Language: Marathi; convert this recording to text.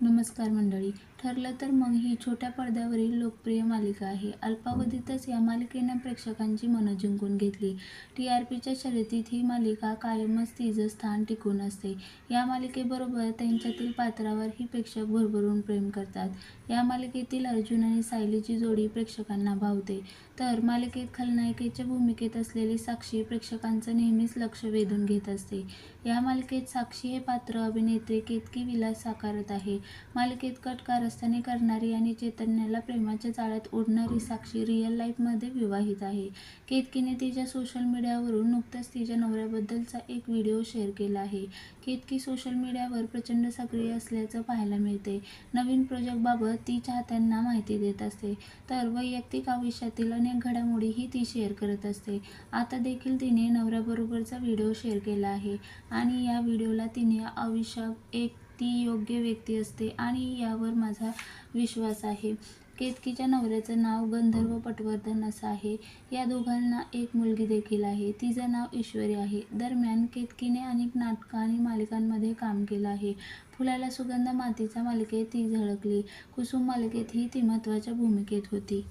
नमस्कार मंडळी. ठरलं तर मग ही छोट्या पडद्यावरील लोकप्रिय मालिका आहे. अल्पावधीतच या मालिकेनं प्रेक्षकांची मनं जिंकून घेतली. टी आर पीच्या शर्यतीत ही मालिका कायमच तिचं स्थान टिकून असते. या मालिकेबरोबर त्यांच्यातील पात्रावर ही प्रेक्षक भरभरून प्रेम करतात. या मालिकेतील अर्जुन आणि सायलीची जोडी प्रेक्षकांना भावते. तर मालिकेत खलनायिकेच्या भूमिकेत असलेली साक्षी प्रेक्षकांचं नेहमीच लक्ष वेधून घेत असते. या मालिकेत साक्षी हे पात्र अभिनेत्री केतकी विलास साकारत आहे. मालिकेत कट कारस्थाने करणारी आणि चैतन्याला प्रेमाच्या जाळ्यात ओढणारी साक्षी रिअल लाईफमध्ये विवाहित आहे. केतकीने तिच्या सोशल मीडियावरून नुकताच तिच्या नवऱ्याबद्दलचा एक व्हिडिओ शेअर केला आहे. केतकी सोशल मीडियावर प्रचंड सक्रिय असल्याचं पाहायला मिळते. नवीन प्रोजेक्टबाबत ती चाहत्यांना माहिती देत असते. तर वैयक्तिक आयुष्यातील अनेक घडामोडीही ती शेअर करत असते. आता देखील तिने नवऱ्याबरोबरचा व्हिडिओ शेअर केला आहे. आणि या व्हिडिओला तिने आयुष्यात एक ती योग्य व्यक्ती असते आणि यावर माझा विश्वास आहे. केतकीच्या नवऱ्याचं नाव गंधर्व पटवर्धन असं आहे. या दोघांना एक मुलगी देखील आहे. तिचं नाव ईश्वरी आहे. दरम्यान केतकीने अनेक नाटकं आणि मालिकांमध्ये काम केलं आहे. फुलाला सुगंध मातीचा मालिकेत ती झळकली. कुसुम मालिकेत ही ती महत्त्वाच्या भूमिकेत होती.